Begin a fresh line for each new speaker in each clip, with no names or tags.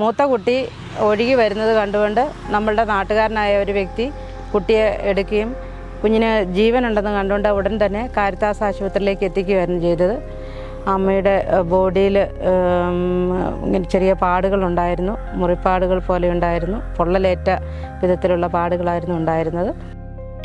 മൂത്ത കുട്ടി ഒഴുകി വരുന്നത് കണ്ടുകൊണ്ട് നമ്മളുടെ നാട്ടുകാരനായ ഒരു വ്യക്തി കുട്ടിയെ എടുക്കുകയും കുഞ്ഞിന് ജീവനുണ്ടെന്ന് കണ്ടുകൊണ്ട് ഉടൻ തന്നെ കാരിത്താസ് ആശുപത്രിയിലേക്ക് എത്തിക്കുകയായിരുന്നു ചെയ്തത്. അമ്മയുടെ ബോഡിയിൽ ഇങ്ങനെ ചെറിയ പാടുകളുണ്ടായിരുന്നു മുറിപ്പാടുകൾ പോലെ ഉണ്ടായിരുന്നു. പൊള്ളലേറ്റ വിധത്തിലുള്ള പാടുകളായിരുന്നു ഉണ്ടായിരുന്നത്.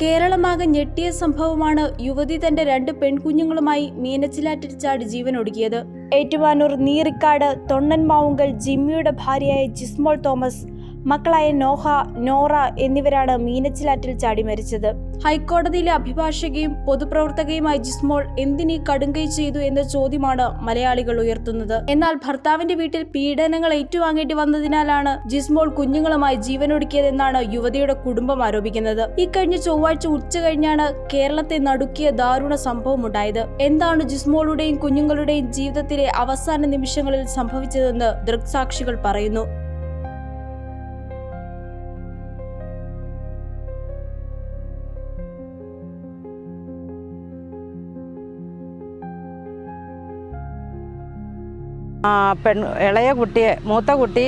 കേരളമാകെ ഞെട്ടിയ സംഭവമാണ് യുവതി തന്റെ രണ്ട് പെൺകുഞ്ഞുങ്ങളുമായി മീനച്ചിലാറ്റിൽ ചാടി ജീവനൊടുക്കിയത്. ഏറ്റുമാനൂർ നീറിക്കാട് തൊണ്ണൻമാവുങ്കൽ ജിമ്മിയുടെ ഭാര്യയായ ജിസ്മോൾ തോമസ് മക്കളായ നോഹ നോറ എന്നിവരാണ് മീനച്ചിലാറ്റിൽ ചാടി മരിച്ചത്. ഹൈക്കോടതിയിലെ അഭിഭാഷകയും പൊതുപ്രവർത്തകയുമായ ജിസ്മോൾ എന്തിനീ കടുങ്കൈ ചെയ്തു എന്ന ചോദ്യമാണ് മലയാളികൾ ഉയർത്തുന്നത്. എന്നാൽ ഭർത്താവിന്റെ വീട്ടിൽ പീഡനങ്ങൾ ഏറ്റുവാങ്ങേണ്ടി വന്നതിനാലാണ് ജിസ്മോൾ കുഞ്ഞുങ്ങളുമായി ജീവനൊടുക്കിയതെന്നാണ് യുവതിയുടെ കുടുംബം ആരോപിക്കുന്നത്. ഇക്കഴിഞ്ഞ ചൊവ്വാഴ്ച ഉച്ച കഴിഞ്ഞാണ് കേരളത്തെ നടുക്കിയ ദാരുണ സംഭവമുണ്ടായത് എന്താണ് ജിസ്മോളുടെയും കുഞ്ഞുങ്ങളുടെയും ജീവിതത്തിലെ അവസാന നിമിഷങ്ങളിൽ സംഭവിച്ചതെന്ന് ദൃക്സാക്ഷികൾ പറയുന്നു.
പെൺ ഇളയ കുട്ടിയെ മൂത്ത കുട്ടി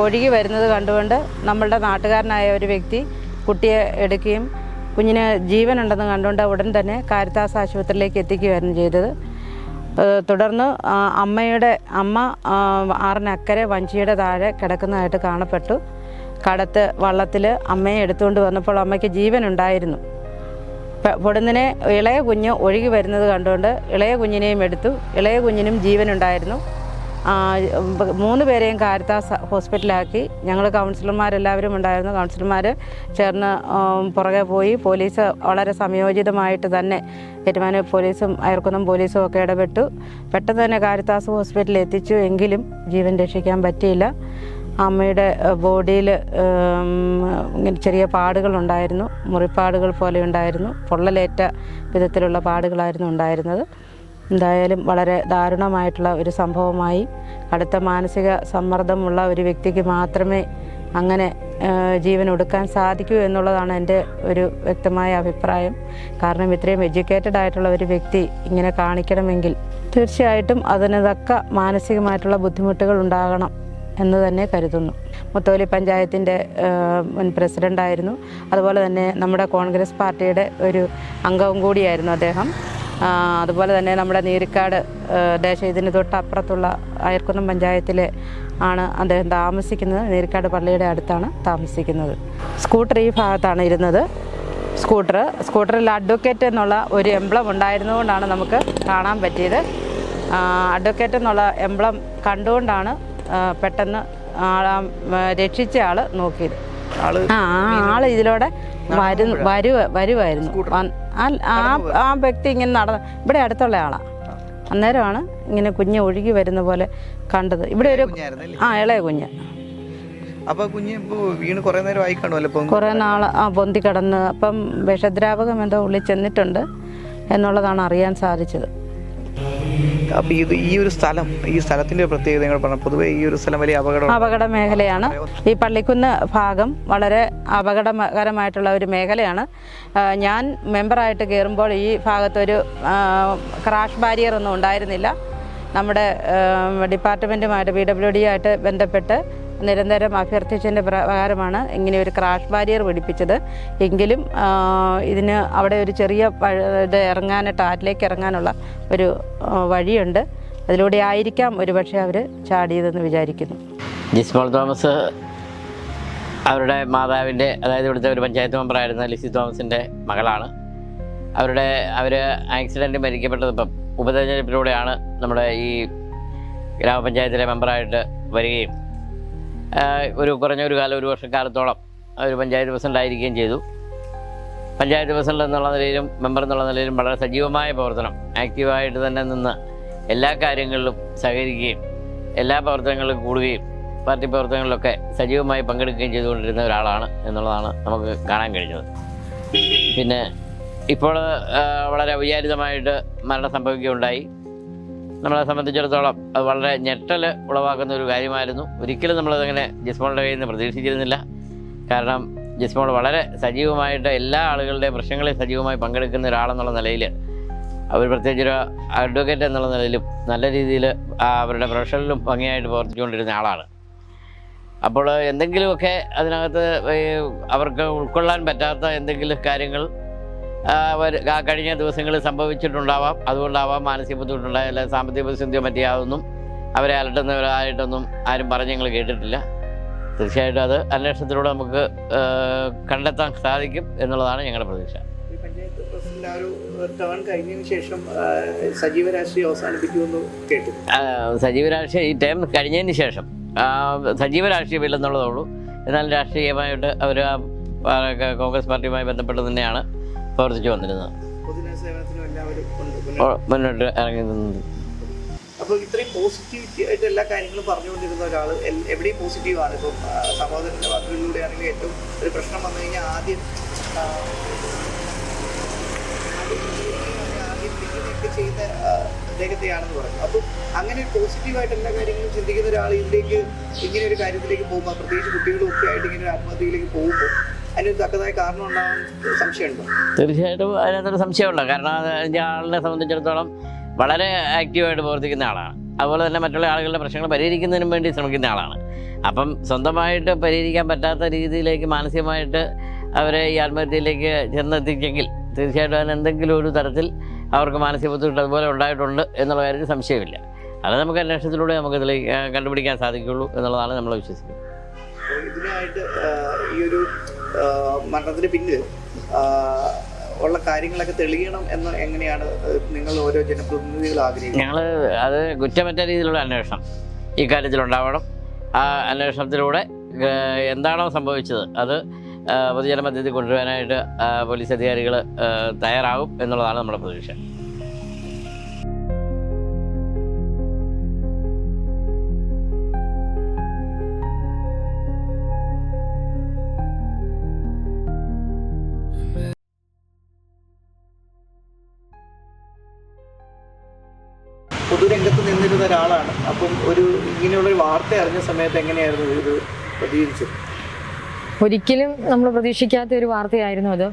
ഒഴുകി വരുന്നത് കണ്ടുകൊണ്ട് നമ്മളുടെ നാട്ടുകാരനായ ഒരു വ്യക്തി കുട്ടിയെ എടുക്കുകയും കുഞ്ഞിന് ജീവനുണ്ടെന്ന് കണ്ടുകൊണ്ട് ഉടൻ തന്നെ കാരിത്താസ് ആശുപത്രിയിലേക്ക് എത്തിക്കുകയായിരുന്നു ചെയ്തത്. തുടർന്ന് അമ്മയുടെ അമ്മ ആറിനക്കരെ വഞ്ചിയുടെ താഴെ കിടക്കുന്നതായിട്ട് കാണപ്പെട്ടു. കടത്ത് വള്ളത്തിൽ അമ്മയെ എടുത്തുകൊണ്ട് വന്നപ്പോൾ അമ്മയ്ക്ക് ജീവനുണ്ടായിരുന്നു. പൊടുന്നിനെ ഇളയ കുഞ്ഞ് ഒഴുകി വരുന്നത് കണ്ടുകൊണ്ട് ഇളയ കുഞ്ഞിനെയും എടുത്തു. ഇളയ കുഞ്ഞിനും ജീവനുണ്ടായിരുന്നു. മൂന്ന് പേരെയും കാരിത്താസ് ഹോസ്പിറ്റലാക്കി ഞങ്ങൾ കൗൺസിലർമാരെല്ലാവരും ഉണ്ടായിരുന്നു. കൗൺസിലർമാർ ചേർന്ന് പുറകെ പോയി. പോലീസ് വളരെ സംയോജിതമായിട്ട് തന്നെ ഏറ്റുമാനൂർ പോലീസും അയർക്കുന്നം പോലീസും ഒക്കെ ഇടപെട്ടു. പെട്ടെന്ന് തന്നെ കാരിത്താസ് ഹോസ്പിറ്റലിൽ എത്തിച്ചു. എങ്കിലും ജീവൻ രക്ഷിക്കാൻ പറ്റിയില്ല. അമ്മയുടെ ബോഡിയിൽ ഇങ്ങനെ ചെറിയ പാടുകളുണ്ടായിരുന്നു. മുറിപ്പാടുകൾ പോലെ ഉണ്ടായിരുന്നു. പൊള്ളലേറ്റ വിധത്തിലുള്ള പാടുകളായിരുന്നു ഉണ്ടായിരുന്നത്. എന്തായാലും വളരെ ദാരുണമായിട്ടുള്ള ഒരു സംഭവമായി. കടുത്ത മാനസിക സമ്മർദ്ദമുള്ള ഒരു വ്യക്തിക്ക് മാത്രമേ അങ്ങനെ ജീവൻ ഒടുക്കാൻ സാധിക്കൂ എന്നുള്ളതാണ് എന്റെ ഒരു വ്യക്തമായ അഭിപ്രായം. കാരണം ഇത്രയും എഡ്യൂക്കേറ്റഡ് ആയിട്ടുള്ള ഒരു വ്യക്തി ഇങ്ങനെ കാണിക്കണമെങ്കിൽ തീർച്ചയായിട്ടും അതിന് തക്ക മാനസികമായിട്ടുള്ള ബുദ്ധിമുട്ടുകൾ ഉണ്ടാകണം എന്ന് തന്നെ കരുതുന്നു. മുത്തോലി പഞ്ചായത്തിന്റെ മുൻ പ്രസിഡന്റായിരുന്നു അതുപോലെ തന്നെ നമ്മുടെ കോൺഗ്രസ് പാർട്ടിയുടെ ഒരു അംഗവും കൂടിയായിരുന്നു അദ്ദേഹം. അതുപോലെ തന്നെ നമ്മുടെ നീരിക്കാട് ദേശം ഇതിന് തൊട്ടപ്പുറത്തുള്ള അയർക്കുന്നം പഞ്ചായത്തിലെ ആണ് അദ്ദേഹം താമസിക്കുന്നത്. നീരിക്കാട് പള്ളിയുടെ അടുത്താണ് താമസിക്കുന്നത്. സ്കൂട്ടർ ഈ ഭാഗത്താണ് ഇരുന്നത്. സ്കൂട്ടർ സ്കൂട്ടറിൽ അഡ്വക്കേറ്റ് എന്നുള്ള ഒരു എംബ്ലം ഉണ്ടായിരുന്നുകൊണ്ടാണ് നമുക്ക് കാണാൻ പറ്റിയത്. അഡ്വക്കേറ്റ് എന്നുള്ള എംബ്ലം കണ്ടുകൊണ്ടാണ് പെട്ടെന്ന് രക്ഷിച്ച ആൾ നോക്കിയത്. ആ ആൾ ഇതിലൂടെ വരു വരുവ വരുമായിരുന്നു ആ- വ്യക്തി ഇങ്ങനെ നടന്ന ഇവിടെ അടുത്തുള്ള ആളാണ് അന്നേരമാണ് ഇങ്ങനെ കുഞ്ഞ് ഒഴുകി വരുന്ന പോലെ കണ്ടത്. ഇവിടെ ഒരു ആ ഇളയ കുഞ്ഞ്.
അപ്പോൾ കുഞ്ഞ് വീണ് കുറെ കാണുമല്ലോ
കുറേ നാൾ ആ പൊന്തി കിടന്ന്. അപ്പം വിഷദ്രാവകം എന്തോ ഉള്ളിൽ ചെന്നിട്ടുണ്ട് എന്നുള്ളതാണ് അറിയാൻ സാധിച്ചത്.
അപ്പൊ ഇത് ഈ ഒരു സ്ഥലം ഈ സ്ഥലത്തിന്റെ പ്രത്യേകത നിങ്ങൾ പറഞ്ഞു പൊതുവെ ഈ ഒരു സ്ഥലം വലിയ അപകടം
അപകട മേഖലയാണ്. ഈ പള്ളിക്കുന്ന് ഭാഗം വളരെ അപകടകരമായിട്ടുള്ള ഒരു മേഖലയാണ്. ഞാൻ മെമ്പറായിട്ട് കയറുമ്പോൾ ഈ ഭാഗത്തൊരു ക്രാഷ് ബാരിയർ ഒന്നും ഉണ്ടായിരുന്നില്ല. നമ്മുടെ ഡിപ്പാർട്ട്മെന്റുമായിട്ട് പി ഡബ്ല്യു ഡി ആയിട്ട് ബന്ധപ്പെട്ട് നിരന്തരം അഭ്യർത്ഥിച്ചതിന്റെ പ്രകാരമാണ് ഇങ്ങനെ ഒരു ക്രാഷ് ബാരിയർ പിടിപ്പിച്ചത്. എങ്കിലും ഇതിന് അവിടെ ഒരു ചെറിയ ഇത് ഇറങ്ങാൻ ടാറ്റിലേക്ക് ഇറങ്ങാനുള്ള ഒരു വഴിയുണ്ട്. അതിലൂടെ ആയിരിക്കാം ഒരുപക്ഷെ അവർ ചാടിയതെന്ന് വിചാരിക്കുന്നു.
ജിസ്മോൾ തോമസ് അവരുടെ മാതാവിന്റെ അതായത് ഇവിടുത്തെ ഒരു പഞ്ചായത്ത് മെമ്പറായിരുന്ന ലിസി തോമസിന്റെ മകളാണ്. അവരുടെ അവർ ആക്സിഡന്റ് മരിക്കപ്പെട്ടതിപ്പം ഉപതെരഞ്ഞെടുപ്പിലൂടെയാണ് നമ്മുടെ ഈ ഗ്രാമപഞ്ചായത്തിലെ മെമ്പറായിട്ട് വരികയും ഒരു കുറഞ്ഞ ഒരു കാലം ഒരു വർഷക്കാലത്തോളം ഒരു പഞ്ചായത്ത് പ്രസിഡന്റ് ആയിരിക്കുകയും ചെയ്തു. പഞ്ചായത്ത് പ്രസിഡന്റ് എന്നുള്ള നിലയിലും മെമ്പർ എന്നുള്ള നിലയിലും വളരെ സജീവമായ പ്രവർത്തനം. ആക്റ്റീവായിട്ട് തന്നെ നിന്ന് എല്ലാ കാര്യങ്ങളിലും സഹകരിക്കുകയും എല്ലാ പ്രവർത്തനങ്ങളിലും കൂടുകയും പാർട്ടി പ്രവർത്തനങ്ങളിലൊക്കെ സജീവമായി പങ്കെടുക്കുകയും ചെയ്തുകൊണ്ടിരുന്ന ഒരാളാണ് എന്നുള്ളതാണ് നമുക്ക് കാണാൻ കഴിഞ്ഞത്. പിന്നെ ഇപ്പോൾ വളരെ അവിചാരിതമായിട്ട് മരണം സംഭവിക്കുകയുണ്ടായി. നമ്മളെ സംബന്ധിച്ചിടത്തോളം അത് വളരെ ഞെട്ടൽ ഉളവാക്കുന്ന ഒരു കാര്യമായിരുന്നു. ഒരിക്കലും നമ്മളതങ്ങനെ ജിസ്മോളുടെ കയ്യിൽ നിന്ന് പ്രതീക്ഷിച്ചിരുന്നില്ല. കാരണം ജിസ്മോൾ വളരെ സജീവമായിട്ട് എല്ലാ ആളുകളുടെയും പ്രശ്നങ്ങളിൽ സജീവമായി പങ്കെടുക്കുന്ന ഒരാളെന്നുള്ള നിലയിൽ അവർ പ്രത്യേകിച്ച് ഒരു അഡ്വക്കേറ്റ് എന്നുള്ള നിലയിലും നല്ല രീതിയിൽ അവരുടെ പ്രൊഫഷനിലും ഭംഗിയായിട്ട് പ്രവർത്തിച്ചുകൊണ്ടിരുന്ന ആളാണ്. അപ്പോൾ എന്തെങ്കിലുമൊക്കെ അതിനകത്ത് അവർക്ക് ഉൾക്കൊള്ളാൻ പറ്റാത്ത എന്തെങ്കിലും കാര്യങ്ങൾ കഴിഞ്ഞ ദിവസങ്ങളിൽ സംഭവിച്ചിട്ടുണ്ടാവാം. അതുകൊണ്ടാവാം മാനസിക ബുദ്ധിമുട്ടുണ്ടായ അല്ല സാമ്പത്തിക പ്രതിസന്ധിയോ മറ്റേയാതൊന്നും അവരെ അലട്ടുന്നവരായിട്ടൊന്നും ആരും പറഞ്ഞ് ഞങ്ങൾ കേട്ടിട്ടില്ല. തീർച്ചയായിട്ടും അത് അന്വേഷണത്തിലൂടെ നമുക്ക് കണ്ടെത്താൻ സാധിക്കും എന്നുള്ളതാണ് ഞങ്ങളുടെ പ്രതീക്ഷ.
പഞ്ചായത്ത് പ്രസിഡന്റ് ആ ഒരു ടേൺ കഴിഞ്ഞതിന് ശേഷം ആ, സജീവ രാഷ്ട്രീയം അവസാനിപ്പിക്കുമെന്ന് കേട്ടു
സജീവ രാഷ്ട്രീയ ഈ ടൈം കഴിഞ്ഞതിന് ശേഷം സജീവ രാഷ്ട്രീയമില്ലെന്നുള്ളതേ ഉള്ളൂ. എന്നാൽ രാഷ്ട്രീയമായിട്ട് അവർ കോൺഗ്രസ് പാർട്ടിയുമായി ബന്ധപ്പെട്ട് തന്നെയാണ് പ്രവർത്തിച്ചു വന്നിരുന്നത്. മുന്നോട്ട് ഇറങ്ങി നിന്നത്.
അപ്പോൾ ഇത്രയും പോസിറ്റിവിറ്റി ആയിട്ട് എല്ലാ കാര്യങ്ങളും പറഞ്ഞുകൊണ്ടിരുന്ന ഒരാൾ എവിടെയും പോസിറ്റീവ് ആണ്. ഇപ്പം ആ, സഹോദരന്റെ വാക്കുകളിലൂടെ ആണെങ്കിലും ഏറ്റവും ഒരു പ്രശ്നം വന്നു കഴിഞ്ഞാൽ ആദ്യം ചെയ്യുന്ന അദ്ദേഹത്തെയാണെന്ന് പറഞ്ഞു. അപ്പം അങ്ങനെ പോസിറ്റീവായിട്ട് എല്ലാ കാര്യങ്ങളും ചിന്തിക്കുന്ന ഒരാൾ ഇതിലേക്ക് ഇങ്ങനെ ഒരു കാര്യത്തിലേക്ക് പോകുമ്പോൾ പ്രത്യേകിച്ച് കുട്ടികളും ഒക്കെ ആയിട്ട് ഇങ്ങനെ ഒരു ആത്മഹത്യയിലേക്ക് പോകുമ്പോൾ തക്കതായ കാരണം സംശയമുണ്ടോ?
തീർച്ചയായിട്ടും അതിനകത്തൊരു സംശയമുണ്ട്. കാരണം ആളിനെ സംബന്ധിച്ചിടത്തോളം വളരെ ആക്റ്റീവായിട്ട് പ്രവർത്തിക്കുന്ന ആളാണ്. അതുപോലെ തന്നെ മറ്റുള്ള ആളുകളുടെ പ്രശ്നങ്ങൾ പരിഹരിക്കുന്നതിനും വേണ്ടി ശ്രമിക്കുന്ന ആളാണ്. അപ്പം സ്വന്തമായിട്ട് പരിഹരിക്കാൻ പറ്റാത്ത രീതിയിലേക്ക് മാനസികമായിട്ട് അവരെ ഈ ആത്മഹത്യയിലേക്ക് ചെന്നെത്തിച്ചെങ്കിൽ തീർച്ചയായിട്ടും അതിന് എന്തെങ്കിലും ഒരു തരത്തിൽ അവർക്ക് മാനസിക ബുദ്ധിമുട്ട് അതുപോലെ ഉണ്ടായിട്ടുണ്ട് എന്നുള്ള കാര്യത്തിൽ സംശയമില്ല. അത് നമുക്ക് അന്വേഷണത്തിലൂടെ നമുക്ക് ഇതിൽ കണ്ടുപിടിക്കാൻ സാധിക്കുള്ളൂ എന്നുള്ളതാണ് നമ്മൾ വിശ്വസിക്കുന്നത്.
ഇതിനായിട്ട് ഈ ഒരു മരണത്തിന് പിന്നിൽ ഉള്ള കാര്യങ്ങളൊക്കെ തെളിയണം എന്ന് എങ്ങനെയാണ് നിങ്ങൾ ഓരോ ജനപ്രതിനിധികൾ ആഗ്രഹിക്കുന്നത്?
ഞങ്ങൾ അത് കുറ്റമറ്റ രീതിയിലുള്ള അന്വേഷണം ഈ കാര്യത്തിൽ ഉണ്ടാവണം ആ അന്വേഷണത്തിലൂടെ എന്താണോ സംഭവിച്ചത് അത് പൊതുജന പൊതുജനമധ്യത്തിൽ കൊണ്ടുവരാനായിട്ട് പോലീസ് അധികാരികൾ തയ്യാറാകും എന്നുള്ളതാണ് നമ്മുടെ പ്രതീക്ഷ.
പൊതുരംഗത്ത് നിന്നിരുന്ന ഒരാളാണ്. അപ്പം ഒരു ഇങ്ങനെയുള്ള വാർത്ത അറിഞ്ഞ സമയത്ത് എങ്ങനെയായിരുന്നു ഇത് പ്രതികരിച്ചത്
ഒരിക്കലും നമ്മൾ പ്രതീക്ഷിക്കാത്ത ഒരു വാർത്തയായിരുന്നു അത്.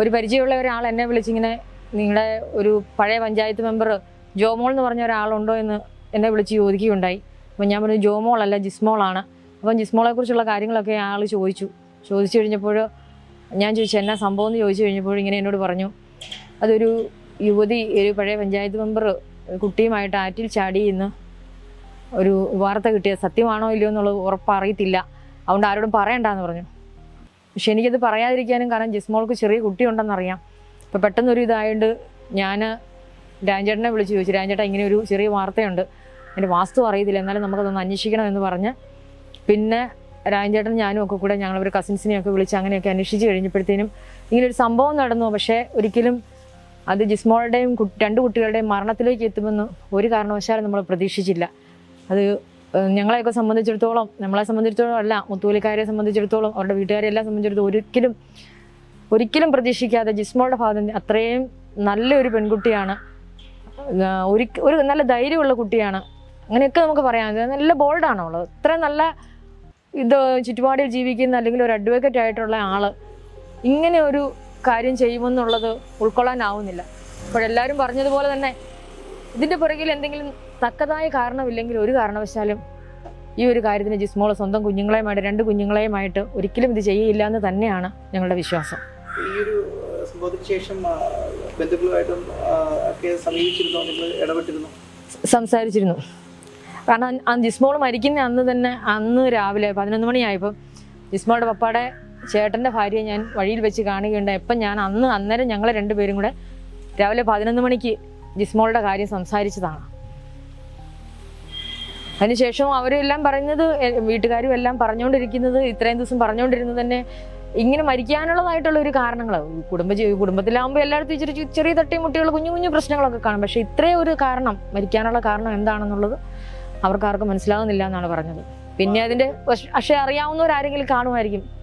ഒരു പരിചയമുള്ള ഒരാൾ എന്നെ വിളിച്ചിങ്ങനെ നിങ്ങളുടെ ഒരു പഴയ പഞ്ചായത്ത് മെമ്പർ ജോമോൾ എന്ന് പറഞ്ഞ ഒരാളുണ്ടോ എന്ന് എന്നെ വിളിച്ച് ചോദിക്കുകയുണ്ടായി. അപ്പം ഞാൻ പറഞ്ഞു ജോമോൾ അല്ല ജിസ്മോളാണ്. അപ്പം ജിസ്മോളെക്കുറിച്ചുള്ള കാര്യങ്ങളൊക്കെ ആൾ ചോദിച്ചു. ചോദിച്ചു കഴിഞ്ഞപ്പോൾ ഞാൻ ചോദിച്ചു എന്നാ സംഭവം? എന്ന് ചോദിച്ചു കഴിഞ്ഞപ്പോൾ ഇങ്ങനെ എന്നോട് പറഞ്ഞു അതൊരു യുവതി ഒരു പഴയ പഞ്ചായത്ത് മെമ്പർ കുട്ടിയുമായിട്ട് ആറ്റിൽ ചാടി എന്ന് ഒരു വാർത്ത കിട്ടിയത് സത്യമാണോ ഇല്ലയോ എന്നുള്ളത് ഉറപ്പറിയത്തില്ല. അതുകൊണ്ട് ആരോടും പറയണ്ടെന്ന് പറഞ്ഞു. പക്ഷെ എനിക്കത് പറയാതിരിക്കാനും കാരണം ജിസ്മോൾക്ക് ചെറിയ കുട്ടിയുണ്ടെന്നറിയാം. അപ്പോൾ പെട്ടെന്നൊരു ഇതായതുകൊണ്ട് ഞാൻ രാജേട്ടനെ വിളിച്ച് ചോദിച്ചു. രാജേട്ടാ ഇങ്ങനെ ഒരു ചെറിയ വാർത്തയുണ്ട്. എന്റെ വാസ്തു അറിയത്തില്ല. എന്നാലും നമുക്കതൊന്ന് അന്വേഷിക്കണം എന്ന് പറഞ്ഞ്. പിന്നെ രാജേട്ടൻ ഞാനും ഒക്കെ കൂടെ ഞങ്ങളൊരു കസിൻസിനെയൊക്കെ വിളിച്ച് അങ്ങനെയൊക്കെ അന്വേഷിച്ച് കഴിഞ്ഞപ്പോഴത്തേനും ഇങ്ങനൊരു ഒരു സംഭവം നടന്നു. പക്ഷേ ഒരിക്കലും അത് ജിസ്മോളുടെയും രണ്ട് കുട്ടികളുടെയും മരണത്തിലേക്ക് എത്തുമെന്ന് ഒരു കാരണവശാലും നമ്മൾ പ്രതീക്ഷിച്ചില്ല. അത് ഞങ്ങളെയൊക്കെ സംബന്ധിച്ചിടത്തോളം നമ്മളെ സംബന്ധിച്ചിടത്തോളം അല്ല മുത്തൂലിക്കാരെ സംബന്ധിച്ചിടത്തോളം അവരുടെ വീട്ടുകാരെ എല്ലാം സംബന്ധിച്ചിടത്തോളം ഒരിക്കലും ഒരിക്കലും പ്രതീക്ഷിക്കാതെ ജിസ്മോളുടെ ഭാഗത്ത് അത്രയും നല്ലൊരു പെൺകുട്ടിയാണ്. ഒരു ഒരു നല്ല ധൈര്യമുള്ള കുട്ടിയാണ്. അങ്ങനെയൊക്കെ നമുക്ക് പറയാം. നല്ല ബോൾഡാണ് ഉള്ളത് ഇത്രയും നല്ല ഇത് ചുറ്റുപാടിൽ ജീവിക്കുന്ന അല്ലെങ്കിൽ ഒരു അഡ്വക്കേറ്റ് ആയിട്ടുള്ള ആൾ ഇങ്ങനെ ഒരു കാര്യം ചെയ്യുമെന്നുള്ളത് ഉൾക്കൊള്ളാനാവുന്നില്ല. അപ്പോഴെല്ലാവരും പറഞ്ഞതുപോലെ തന്നെ ഇതിന്റെ പുറകിൽ എന്തെങ്കിലും തക്കതായ കാരണമില്ലെങ്കിൽ ഒരു കാരണവശാലും ഈ ഒരു കാര്യത്തിന് ജിസ്മോൾ സ്വന്തം കുഞ്ഞുങ്ങളെയുമായിട്ട് രണ്ട് കുഞ്ഞുങ്ങളെയുമായിട്ട് ഒരിക്കലും ഇത് ചെയ്യില്ല എന്ന് തന്നെയാണ് ഞങ്ങളുടെ വിശ്വാസം.
ഈ ഒരു ആ, സംഭവത്തിന് ശേഷം ബന്ധുക്കളുമായിട്ടും ഒക്കെ സമീപിച്ചിരുന്നോ? നിങ്ങൾ ഇടപെട്ടിരുന്നോ?
സംസാരിച്ചിരുന്നു. കാരണം ജിസ്മോൾ മരിക്കുന്ന അന്ന് തന്നെ അന്ന് രാവിലെ പതിനൊന്ന് മണിയായപ്പോൾ ജിസ്മോളുടെ പപ്പയുടെ ചേട്ടന്റെ ഭാര്യയെ ഞാൻ വഴിയിൽ വെച്ച് കാണുകയുണ്ടായി. എപ്പം ഞാൻ അന്ന് അന്നേരം ഞങ്ങൾ രണ്ടുപേരും കൂടെ രാവിലെ പതിനൊന്ന് മണിക്ക് ജിസ്മോളുടെ കാര്യം സംസാരിച്ചതാണ്. അതിനുശേഷം അവരെല്ലാം എ- വീട്ടുകാരും എല്ലാം പറഞ്ഞുകൊണ്ടിരിക്കുന്നത് ഇത്രയും ദിവസം പറഞ്ഞുകൊണ്ടിരുന്നത് തന്നെ ഇങ്ങനെ മരിക്കാനുള്ളതായിട്ടുള്ള ഒരു കാരണങ്ങൾ കുടുംബ കുടുംബത്തിലാകുമ്പോൾ എല്ലായിടത്തും ഇച്ചിരി ചെറിയ ചെറിയ മുട്ടികൾ കുഞ്ഞു കുഞ്ഞു പ്രശ്നങ്ങളൊക്കെ കാണും. പക്ഷേ ഇത്രയും ഒരു കാരണം മരിക്കാനുള്ള കാരണം എന്താണെന്നുള്ളത് അവർക്കാർക്കും മനസ്സിലാകുന്നില്ല എന്നാണ് പറഞ്ഞത്. പിന്നെ അതിന്റെ പക്ഷേ അറിയാവുന്നവരാരെങ്കിലും കാണുമായിരിക്കും.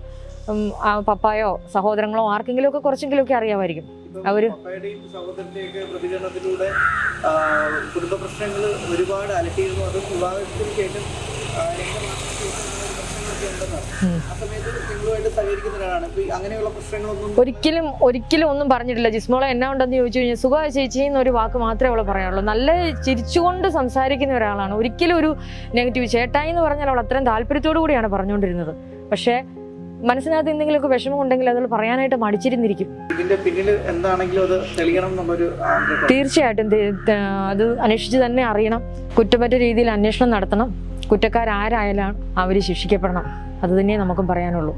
പപ്പായോ സഹോദരങ്ങളോ ആർക്കെങ്കിലും ഒക്കെ കുറച്ചെങ്കിലും ഒക്കെ അറിയാമായിരിക്കും അവര്-
പ്രതികരണത്തിലൂടെ കുടുംബ പ്രശ്നങ്ങൾ ഒരുപാട് അലട്ടിയിരുന്നു. അത് വിവാഹത്തിന് ശേഷം
ഒരിക്കലും ഒരിക്കലും ഒന്നും പറഞ്ഞിട്ടില്ല. ജിസ്മോളെ എന്നാ ഉണ്ടെന്ന് ചോദിച്ചു കഴിഞ്ഞാൽ സുഖ ചേച്ചി എന്നൊരു വാക്ക് മാത്രമേ അവൾ പറയാനുള്ളൂ നല്ല ചിരിച്ചുകൊണ്ട് സംസാരിക്കുന്ന ഒരാളാണ്. ഒരിക്കലും ഒരു നെഗറ്റീവ്. ചേട്ടായി എന്ന് പറഞ്ഞാൽ അവൾ അത്രയും താല്പര്യത്തോടു കൂടിയാണ് പറഞ്ഞുകൊണ്ടിരുന്നത്. പക്ഷേ മനസ്സിനകത്ത് എന്തെങ്കിലുമൊക്കെ വിഷമം ഉണ്ടെങ്കിൽ അത് പറയാനായിട്ട് മടിച്ചിരുന്നിരിക്കും.
ഇതിന്റെ പിന്നിൽ എന്താണെങ്കിലും അത് തെളിയണം എന്നുള്ളൊരു ആഗ്രഹം.
തീർച്ചയായിട്ടും. അത് അന്വേഷിച്ച് തന്നെ അറിയണം. കുറ്റമറ്റ രീതിയിൽ അന്വേഷണം നടത്തണം. കുറ്റക്കാരാരായാലും അവർ ശിക്ഷിക്കപ്പെടണം. അത് തന്നെ നമുക്കും പറയാനുള്ളൂ.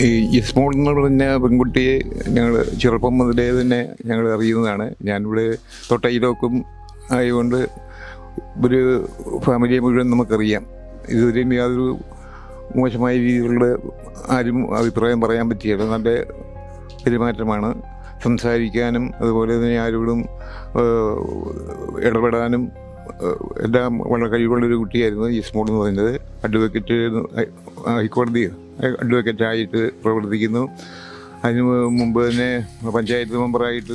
ഈ ഇസ്മോൾ എന്ന് പറഞ്ഞ പെൺകുട്ടിയെ ഞങ്ങൾ ചെറുപ്പം മുതലേ തന്നെ ഞങ്ങൾ അറിയുന്നതാണ്. ഞാനിവിടെ തൊട്ടയിലോക്കും ആയതുകൊണ്ട് ഒരു ഫാമിലിയെ മുഴുവൻ നമുക്കറിയാം. ഇതുവരെയും യാതൊരു മോശമായ രീതിയിലുള്ള ആരും അഭിപ്രായം പറയാൻ പറ്റിയല്ല. നല്ല പെരുമാറ്റമാണ്. സംസാരിക്കാനും അതുപോലെ തന്നെ ആരോടും ഇടപെടാനും എല്ലാം വളരെ കഴിവുള്ളൊരു കുട്ടിയായിരുന്നു ഇസ്മോൾ എന്ന് പറയുന്നത്. അഡ്വക്കേറ്റ് ഹൈക്കോടതി അഡ്വക്കേറ്റ് ആയിട്ട് പ്രവർത്തിക്കുന്നു. അതിന് മുമ്പ് തന്നെ പഞ്ചായത്ത് മെമ്പറായിട്ട്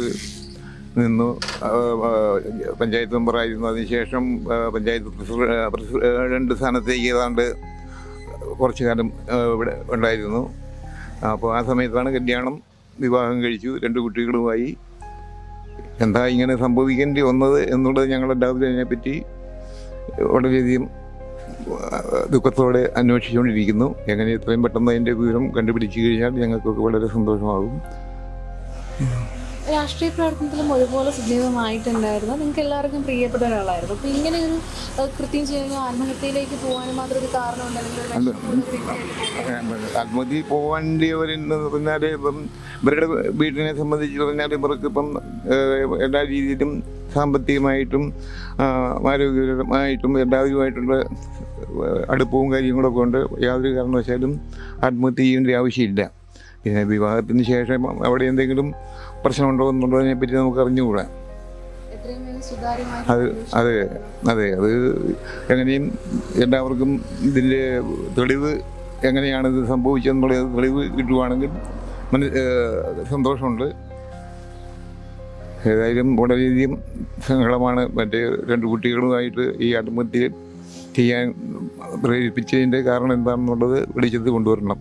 നിന്നു. പഞ്ചായത്ത് മെമ്പറായിരുന്നു. അതിനുശേഷം പഞ്ചായത്ത് പ്രസിഡ- പ്രസിഡന്റ് സ്ഥാനത്തേക്ക് ഏതാണ്ട് കുറച്ചു കാലം ഇവിടെ ഉണ്ടായിരുന്നു. അപ്പോൾ ആ സമയത്താണ് കല്യാണം വിവാഹം കഴിച്ചു. രണ്ട് കുട്ടികളുമായി എന്താ ഇങ്ങനെ സംഭവിക്കേണ്ടി വന്നത് എന്നുള്ളത് ഞങ്ങളെല്ലാവരും അതിനെപ്പറ്റി വളരെയധികം ദുഃഖത്തോടെ അന്വേഷിച്ചുകൊണ്ടിരിക്കുന്നു. എങ്ങനെ എത്രയും പെട്ടെന്ന് അതിന്റെ വിവരം കണ്ടുപിടിച്ചു കഴിഞ്ഞാൽ ഞങ്ങൾക്കൊക്കെ വളരെ സന്തോഷമാകും.
രാഷ്ട്രീയ പ്രവർത്തനത്തിലും ഒരുപോലെ സജീവമായിട്ടുണ്ടായിരുന്നു നിങ്ങൾക്ക് എല്ലാവർക്കും പ്രിയപ്പെട്ട ഒരാളായിരുന്നു. അപ്പോൾ ഇങ്ങനെ ഒരു കൃത്യം ചെയ്യുന്ന ആത്മഹത്യയിലേക്ക് പോകാനും മാത്രം ഒരു കാരണം ഒരു
അല്ല.
വിഷമമുള്ള ഒരു
പറഞ്ഞാൽ ഇപ്പം ഇവരുടെ വീട്ടിനെ സംബന്ധിച്ച് പറഞ്ഞാൽ ഇവർക്ക് ഇപ്പം എല്ലാ രീതിയിലും സാമ്പത്തികമായിട്ടും ആരോഗ്യപരമായിട്ടും എല്ലാവരുമായിട്ടുള്ള അടുപ്പവും കാര്യങ്ങളൊക്കെ ഉണ്ട്. യാതൊരു കാരണവശാലും ആത്മഹത്യ ചെയ്യേണ്ട ആവശ്യമില്ല. പിന്നെ വിവാഹത്തിന് ശേഷം അവിടെ എന്തെങ്കിലും പ്രശ്നമുണ്ടോ എന്നുള്ളതിനെ പറ്റി നമുക്ക് അറിഞ്ഞുകൂടാ. അത് അതെ അതെ അത് എങ്ങനെയും എല്ലാവർക്കും ഇതിന്റെ തെളിവ് എങ്ങനെയാണ് ഇത് സംഭവിച്ചതെന്നുള്ള തെളിവ് കിട്ടുവാണെങ്കിൽ സന്തോഷമുണ്ട്. ഏതായാലും വളരെയധികം സങ്കടമാണ് മറ്റേ രണ്ട് കുട്ടികളുമായിട്ട് ഈ ആത്മഹത്യ ചെയ്യാൻ പ്രേരിപ്പിച്ചതിന്റെ കാരണം എന്താണെന്നുള്ളത് വെളിച്ചത്ത് കൊണ്ടുവരണം.